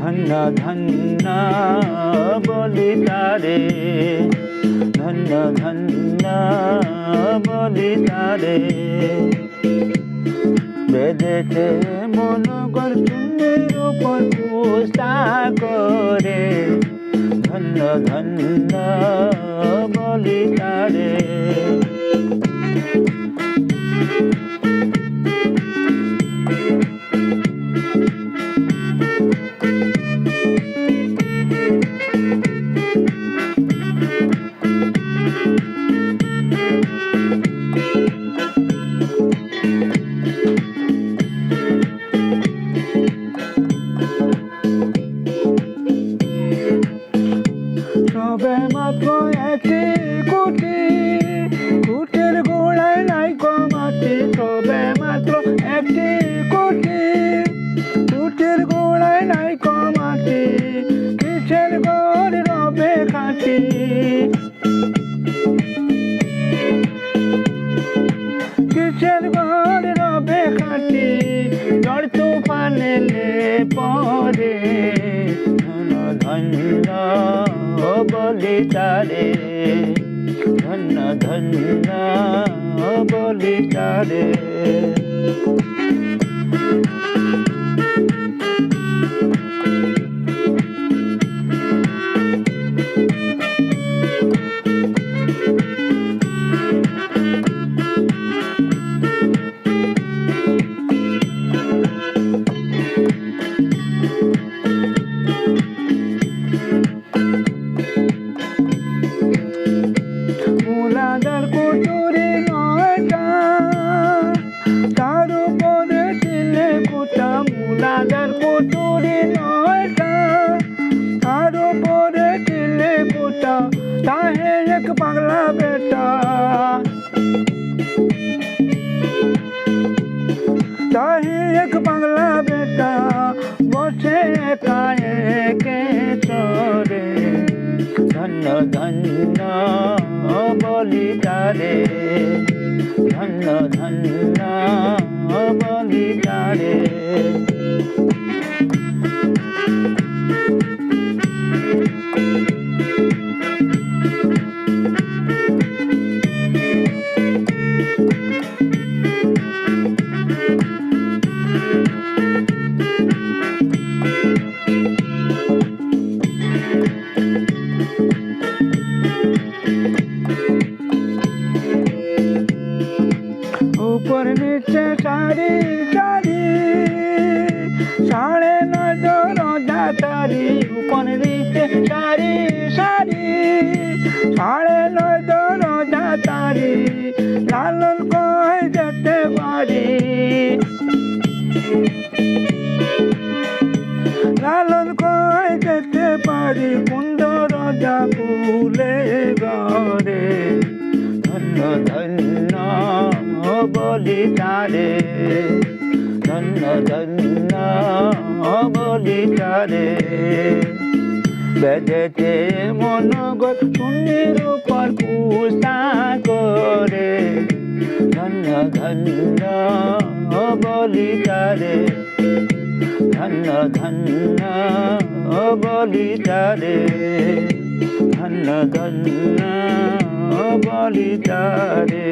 ধন্য ধন্য বলি তারে। ধন্য ধন্য বলি তারে। বেদেছে মন কর চুন্নির উপর পুস্তা করে। ধন্য ধন্য বলি তারে। এলে পরে ধন্য বলি তারে। ধন্য ধন্য বলি তারে। তাহে এক পাগলা বেটা তাহে এক পাগলা বেটা বসে একে চরে ধন্য ধন্য বলি তারে ধন্য ধন্য বলি তারে নিচে সারি সারি, সাড়ে নয় রোজা তারি উপর নিচে সারি সারি, সাড়ে নয় রোজা তারি লালন কয় যেতে পারি। লালন কয় যেতে পারি কুন্দ রোজা ফুলে গরে বলি তারে ধন্য ধন্য বলি তারে বেজেছে মন গো শূন্যের উপর কুস্তা করে। ধন্য ধন্য বলি তারে ধন্য ধন্য বলি তারে ধন্য ধন্য বলি তারে